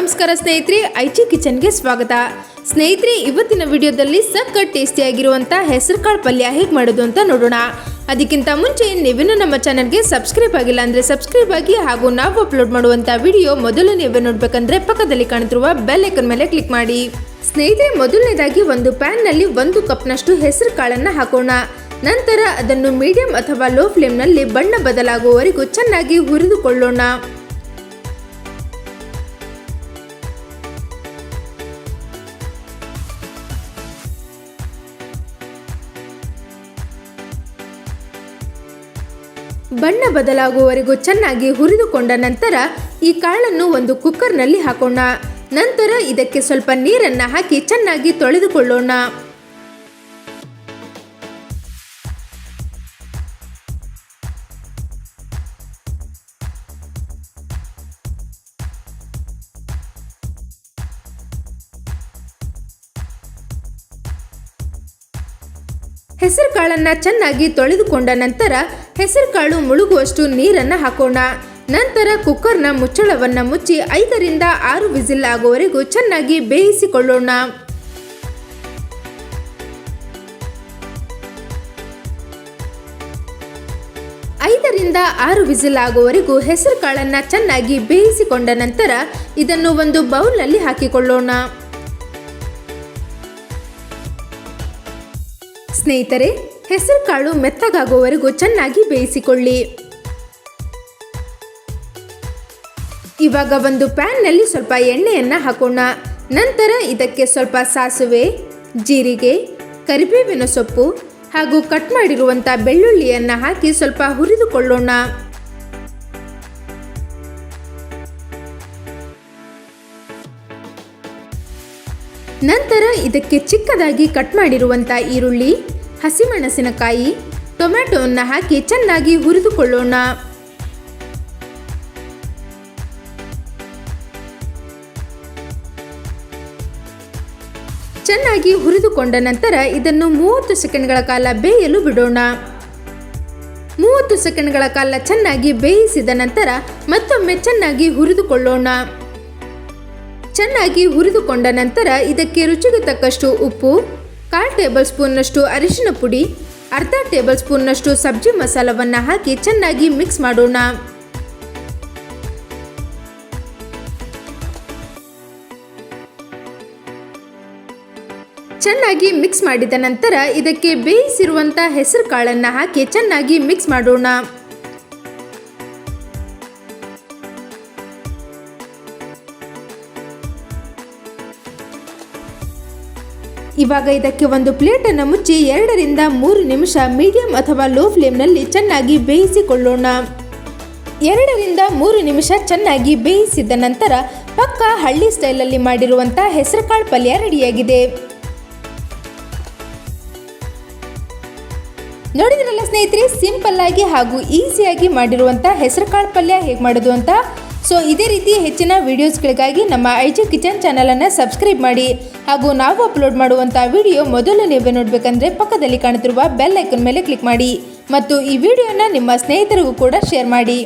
ನಮಸ್ಕಾರ ಸ್ನೇಹಿತರೆ, ಐಚಿ ಕಿಚನ್ಗೆ ಸ್ವಾಗತ. ಸ್ನೇಹಿತರೆ, ಇವತ್ತಿನ ವಿಡಿಯೋದಲ್ಲಿ ಸಖತ್ ಟೇಸ್ಟಿಯಾಗಿರುವಂಥ ಹೆಸರುಕಾಳು ಪಲ್ಯ ಹೇಗೆ ಮಾಡೋದು ಅಂತ ನೋಡೋಣ. ಅದಕ್ಕಿಂತ ಮುಂಚೆ ನೀವಿನ್ನೂ ನಮ್ಮ ಚಾನಲ್ಗೆ ಸಬ್ಸ್ಕ್ರೈಬ್ ಆಗಿಲ್ಲ ಅಂದರೆ ಸಬ್ಸ್ಕ್ರೈಬ್ ಆಗಿ ಹಾಗೂ ನಾವು ಅಪ್ಲೋಡ್ ಮಾಡುವಂಥ ವಿಡಿಯೋ ಮೊದಲು ನೀವೇ ನೋಡಬೇಕಂದ್ರೆ ಪಕ್ಕದಲ್ಲಿ ಕಾಣುತ್ತಿರುವ ಬೆಲ್ ಐಕನ್ ಮೇಲೆ ಕ್ಲಿಕ್ ಮಾಡಿ. ಸ್ನೇಹಿತರೆ, ಮೊದಲನೇದಾಗಿ ಒಂದು ಪ್ಯಾನ್ನಲ್ಲಿ ಒಂದು ಕಪ್ನಷ್ಟು ಹೆಸರು ಕಾಳನ್ನು ಹಾಕೋಣ. ನಂತರ ಅದನ್ನು ಮೀಡಿಯಂ ಅಥವಾ ಲೋ ಫ್ಲೇಮ್ನಲ್ಲಿ ಬಣ್ಣ ಬದಲಾಗುವವರೆಗೂ ಚೆನ್ನಾಗಿ ಹುರಿದುಕೊಳ್ಳೋಣ. ಬಣ್ಣ ಬದಲಾಗುವವರೆಗೂ ಚೆನ್ನಾಗಿ ಹುರಿದುಕೊಂಡ ನಂತರ ಈ ಕಾಳನ್ನು ಒಂದು ಕುಕ್ಕರ್ನಲ್ಲಿ ಹಾಕೋಣ. ನಂತರ ಇದಕ್ಕೆ ಸ್ವಲ್ಪ ನೀರನ್ನು ಹಾಕಿ ಚೆನ್ನಾಗಿ ತೊಳೆದುಕೊಳ್ಳೋಣ. ಹೆಸರು ಕಾಳನ್ನ ಚೆನ್ನಾಗಿ ತೊಳೆದುಕೊಂಡ ನಂತರ ಹೆಸರು ಕಾಳು ಮುಳುಗುವಷ್ಟು ನೀರನ್ನು ಹಾಕೋಣ. ನಂತರ ಕುಕ್ಕರ್ನ ಮುಚ್ಚಳವನ್ನು ಮುಚ್ಚಿ ಐದರಿಂದ ಆರು ವಿಸಿಲ್ ಆಗುವವರೆಗೂ ಚೆನ್ನಾಗಿ ಬೇಯಿಸಿಕೊಳ್ಳೋಣ. ಐದರಿಂದ ಆರು ವಿಸಿಲ್ ಆಗುವವರೆಗೂ ಹೆಸರು ಕಾಳನ್ನ ಚೆನ್ನಾಗಿ ಬೇಯಿಸಿಕೊಂಡ ನಂತರ ಇದನ್ನು ಒಂದು ಬೌಲ್ನಲ್ಲಿ ಹಾಕಿಕೊಳ್ಳೋಣ. ಸ್ನೇಹಿತರೆ ಹೆಸರುಕಾಳು ಮೆತ್ತಗಾಗುವವರೆಗೂ ಚೆನ್ನಾಗಿ ಬೇಯಿಸಿಕೊಳ್ಳಿ. ಇವಾಗ ಒಂದು ಪ್ಯಾನ್ನಲ್ಲಿ ಸ್ವಲ್ಪ ಎಣ್ಣೆಯನ್ನು ಹಾಕೋಣ. ನಂತರ ಇದಕ್ಕೆ ಸ್ವಲ್ಪ ಸಾಸಿವೆ, ಜೀರಿಗೆ, ಕರಿಬೇವಿನ ಸೊಪ್ಪು ಹಾಗೂ ಕಟ್ ಮಾಡಿರುವಂಥ ಬೆಳ್ಳುಳ್ಳಿಯನ್ನು ಹಾಕಿ ಸ್ವಲ್ಪ ಹುರಿದುಕೊಳ್ಳೋಣ. ನಂತರ ಇದಕ್ಕೆ ಚಿಕ್ಕದಾಗಿ ಕಟ್ ಮಾಡಿರುವಂಥ ಈರುಳ್ಳಿ ಹಸಿಮೆಣಸಿನಕಾಯಿ ಟೊಮೆಟೊವನ್ನು ಹಾಕಿ ಚೆನ್ನಾಗಿ ಹುರಿದುಕೊಳ್ಳೋಣ. ಚೆನ್ನಾಗಿ ಹುರಿದುಕೊಂಡ ನಂತರ ಇದನ್ನು ಮೂವತ್ತು ಸೆಕೆಂಡ್ಗಳ ಕಾಲ ಬೇಯಲು ಬಿಡೋಣ. ಮೂವತ್ತು ಸೆಕೆಂಡ್ಗಳ ಕಾಲ ಚೆನ್ನಾಗಿ ಬೇಯಿಸಿದ ನಂತರ ಮತ್ತೊಮ್ಮೆ ಚೆನ್ನಾಗಿ ಹುರಿದುಕೊಳ್ಳೋಣ. ಚೆನ್ನಾಗಿ ಹುರಿದುಕೊಂಡ ನಂತರ ಇದಕ್ಕೆ ರುಚಿಗೆ ತಕ್ಕಷ್ಟು ಉಪ್ಪು ಕಾಲು ಟೇಬಲ್ ಸ್ಪೂನ್ನಷ್ಟು ಅರಿಶಿನ ಪುಡಿ, ಅರ್ಧ ಟೇಬಲ್ ಸ್ಪೂನ್ನಷ್ಟು ಸಬ್ಜಿ ಮಸಾಲವನ್ನು ಹಾಕಿ ಚೆನ್ನಾಗಿ ಮಿಕ್ಸ್ ಮಾಡೋಣ. ಚೆನ್ನಾಗಿ ಮಿಕ್ಸ್ ಮಾಡಿದ ನಂತರ ಇದಕ್ಕೆ ಬೇಯಿಸಿರುವಂಥ ಹೆಸರು ಕಾಳನ್ನು ಹಾಕಿ ಚೆನ್ನಾಗಿ ಮಿಕ್ಸ್ ಮಾಡೋಣ. ಇವಾಗ ಇದಕ್ಕೆ ಒಂದು ಪ್ಲೇಟನ್ನು ಮುಚ್ಚಿ ಎರಡರಿಂದ ಮೂರು ನಿಮಿಷ ಮೀಡಿಯಂ ಅಥವಾ ಲೋ ಫ್ಲೇಮ್ನಲ್ಲಿ ಚೆನ್ನಾಗಿ ಬೇಯಿಸಿಕೊಳ್ಳೋಣ. ಎರಡರಿಂದ ಮೂರು ನಿಮಿಷ ಚೆನ್ನಾಗಿ ಬೇಯಿಸಿದ ನಂತರ ಪಕ್ಕ ಹಳ್ಳಿ ಸ್ಟೈಲಲ್ಲಿ ಮಾಡಿರುವಂಥ ಹೆಸರುಕಾಳು ಪಲ್ಯ ರೆಡಿಯಾಗಿದೆ. ನೋಡಿದ್ರಲ್ಲ ಸ್ನೇಹಿತರೆ ಸಿಂಪಲ್ ಆಗಿ ಹಾಗೂ ಈಸಿಯಾಗಿ ಮಾಡಿರುವಂಥ ಹೆಸರುಕಾಳು ಪಲ್ಯ ಹೇಗೆ ಮಾಡೋದು ಅಂತ ಸೊ ಇದೇ ರೀತಿ ಹೆಚ್ಚಿನ ವಿಡಿಯೋಸ್ಗಳಿಗಾಗಿ ನಮ್ಮ ಐಜಿ ಕಿಚನ್ ಚಾನಲನ್ನು ಸಬ್ಸ್ಕ್ರೈಬ್ ಮಾಡಿ ಹಾಗೂ ನಾವು ಅಪ್ಲೋಡ್ ಮಾಡುವಂಥ ವಿಡಿಯೋ ಮೊದಲು ನೀವೇ ನೋಡಬೇಕಂದ್ರೆ ಪಕ್ಕದಲ್ಲಿ ಕಾಣುತ್ತಿರುವ ಬೆಲ್ ಐಕನ್ ಮೇಲೆ ಕ್ಲಿಕ್ ಮಾಡಿ ಮತ್ತು ಈ ವಿಡಿಯೋನ ನಿಮ್ಮ ಸ್ನೇಹಿತರಿಗೂ ಕೂಡ ಶೇರ್ ಮಾಡಿ.